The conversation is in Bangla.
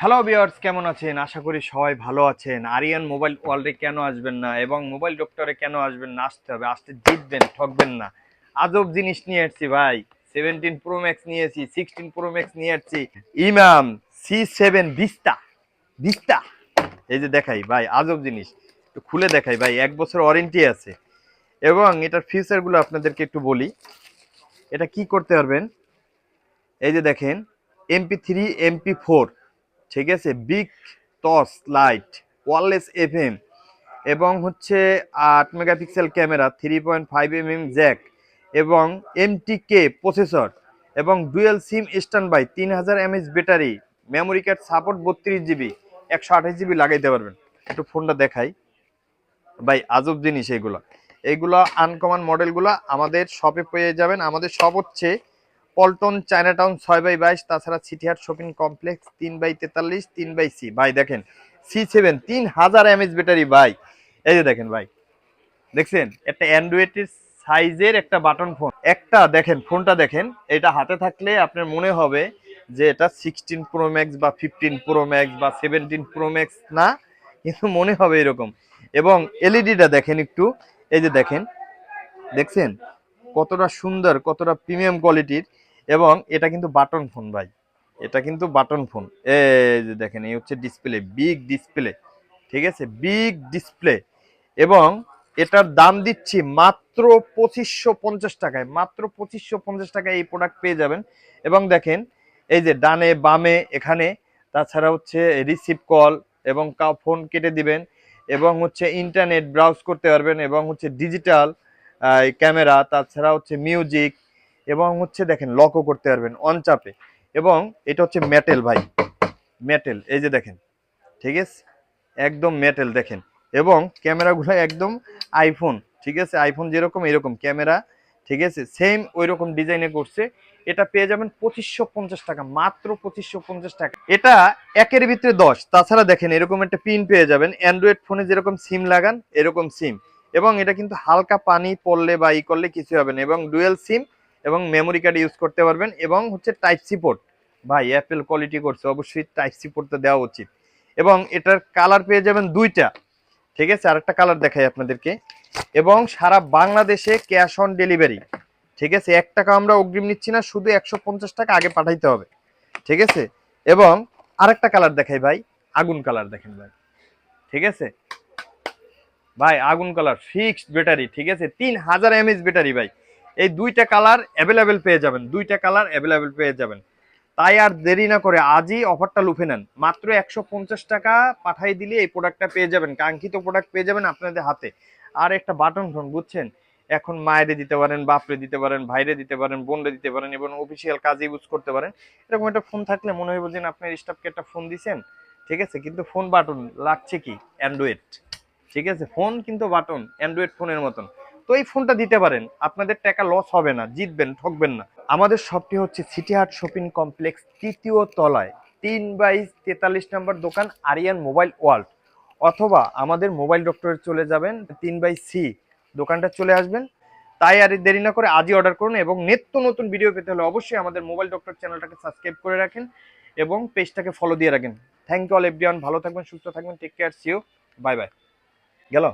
হ্যালো বিয়ার্স কেমন আছেন? আশা করি সবাই ভালো আছেন। আরিয়ান মোবাইল ওয়ার্ল্ডে কেন আসবেন না এবং মোবাইল ডক্টরে কেন আসবেন না? আসতে হবে, আসতে জিতবেন, ঠকবেন না। আজব জিনিস নিয়ে আসছি ভাই। সেভেন্টিন প্রো ম্যাক্স নিয়েছি সিক্সটিন প্রো ম্যাক্স নিয়ে আসছি। ইমাম সি সেভেন বিস্তা বিস্তা এই যে দেখাই ভাই, আজব জিনিস। একটু খুলে দেখাই ভাই, এক বছর ওয়ারেন্টি আছে। এবং এটার ফিচারগুলো আপনাদেরকে একটু বলি। এটা কি করতে পারবেন? এই যে দেখেন এমপি থ্রি এমপি ফোর ঠিক আছে? Big torch light wireless FM এবং হচ্ছে আট megapixel camera three point five M M jack এবং এমটি কে প্রসেসর এবং ডুয়েল সিম স্ট্যান্ড বাই তিন হাজার MH battery memory card support বত্রিশ জিবি একশো আঠাশ জিবি লাগাইতে পারবেন। একটু ফোনটা দেখাই। ভাই, আজব জিনিস এইগুলো এইগুলো আনকমন মডেলগুলো আমাদের শপে পেয়ে যাবেন। আমাদের শপ হচ্ছে পল্টন, চায়নাটাউন, ছয় বাই বাইশ, তাছাড়া সিটিহাট শপিং কমপ্লেক্স তিন বাই তেতাল্লিশ, তিন বাই সি। ভাই, দেখেন সি সেভেন তিন হাজার এমএচ ব্যাটারি ভাই। এই যে দেখেন, ভাই। দেখছেন? একটা অ্যান্ড্রয়েডের সাইজের একটা বাটন ফোন একটা, দেখেন ফোনটা দেখেন, এটা হাতে থাকলে আপনার মনে হবে যে এটা সিক্সটিন প্রো ম্যাক্স বা ফিফটিন প্রো ম্যাক্স বা সেভেন্টিন প্রো ম্যাক্স না, কিন্তু মনে হবে এরকম। এবং এলইডিটা দেখেন একটু। এই যে দেখেন, দেখছেন? কতটা সুন্দর, কতটা প্রিমিয়াম কোয়ালিটির এবং এটা কিন্তু বাটন ফোন ভাই। এটা কিন্তু বাটন ফোন। এই যে দেখেন, এই হচ্ছে ডিসপ্লে বিগ ডিসপ্লে ঠিক আছে? বিগ ডিসপ্লে এবং এটার দাম দিচ্ছি মাত্র পঁচিশশো পঞ্চাশ টাকায়। মাত্র পঁচিশশো পঞ্চাশ টাকায় এই প্রোডাক্ট পেয়ে যাবেন। এবং দেখেন, এই যে ডানে বামে এখানে, তাছাড়া হচ্ছে রিসিভ কল এবং কাউ ফোন কেটে দিবেন এবং হচ্ছে ইন্টারনেট ব্রাউজ করতে পারবেন এবং হচ্ছে ডিজিটাল ক্যামেরা তাছাড়া হচ্ছে মিউজিক এবং হচ্ছে দেখেন লকও করতে পারবেন অন চাপে। এবং এটা হচ্ছে মেটেল ভাই মেটেল এই যে দেখেন, ঠিক আছে? একদম মেটেল দেখেন। এবং ক্যামেরাগুলো একদম আইফোন ঠিক আছে? আইফোন যেরকম, এরকম ক্যামেরা, ঠিক আছে? সেম ওই রকম ডিজাইনে করছে। এটা পেয়ে যাবেন পঁচিশশো পঞ্চাশ টাকা, মাত্র পঁচিশশো পঞ্চাশ টাকা। এটা একের ভিতরে দশ। তাছাড়া দেখেন, এরকম একটা পিন পেয়ে যাবেন। অ্যান্ড্রয়েড ফোনে যেরকম সিম লাগান, এরকম সিম এবং এটা কিন্তু হালকা পানি পড়লে বা ই করলে কিছু হবে না। এবং ডুয়েল সিম এবং মেমোরি কার্ড ইউজ করতে পারবেন এবং হচ্ছে টাইপ সি পোর্ট ভাই অ্যাপেল কোয়ালিটি করছে, অবশ্যই টাইপ সি পোর্টটা দেওয়া উচিত। এবং এটার কালার পেয়ে যাবেন দুইটা। ঠিক আছে? আরেকটা কালার দেখাই আপনাদেরকে। এবং সারা বাংলাদেশে ক্যাশ অন ডেলিভারি ঠিক আছে? এক টাকা আমরা অগ্রিম নিচ্ছি না, শুধু একশো পঞ্চাশ টাকা আগে পাঠাইতে হবে। ঠিক আছে? এবং আরেকটা কালার দেখাই ভাই, আগুন কালার দেখেন ভাই। ঠিক আছে? ভাই, আগুন কালার ফিক্সড ব্যাটারি ঠিক আছে? তিন হাজার এমএইচ ব্যাটারি ভাই। এই দুইটা কালার অ্যাভেলেবেল পেয়ে যাবেন দুইটা কালার অ্যাভেলেবেল পেয়ে যাবেন। তাই আর দেরি না করে আজই অফারটা লুফে নেন। মাত্র একশো পঞ্চাশ টাকা পাঠাই দিলে এই প্রোডাক্টটা পেয়ে যাবেন কাঙ্ক্ষিত প্রোডাক্ট পেয়ে যাবেন আপনাদের হাতে। আর একটা বাটন ফোন বুঝছেন? এখন মায়েরে দিতে পারেন বাপরে দিতে পারেন ভাইরে দিতে পারেন বোনরে দিতে পারেন এবং অফিসিয়াল কাজে ইউজ করতে পারেন। এরকম একটা ফোন থাকলে মনে হইব যে না, আপনার স্টাফকে একটা ফোন দিছেন। ঠিক আছে? কিন্তু ফোন বাটন লাগছে কি? অ্যান্ড্রয়েড ঠিক আছে? ফোন কিন্তু বাটন অ্যান্ড্রয়েড ফোনের মতন। তো এই ফোনটা দিতে পারেন। আপনাদের টাকা লস হবে না, জিতবেন, ঠকবেন না। আমাদের শপটি হচ্ছে সিটি হাট শপিং কমপ্লেক্স তৃতীয় তলায়, তিন বাই তেতাল্লিশ নম্বর দোকান আরিয়ান মোবাইল ওয়ার্ল্ড অথবা আমাদের মোবাইল ডক্টরে চলে যাবেন, তিন বাই সি দোকানটা চলে আসবেন। তাই আর দেরি না করে আজই অর্ডার করুন এবং নিত্য নতুন ভিডিও পেতে হলে অবশ্যই আমাদের মোবাইল ডক্টর চ্যানেলটাকে সাবস্ক্রাইব করে রাখেন এবং পেজটাকে ফলো দিয়ে রাখেন। থ্যাংক ইউ অল এভরিওয়ান ভালো থাকবেন, সুস্থ থাকবেন take care see you bye bye গেল?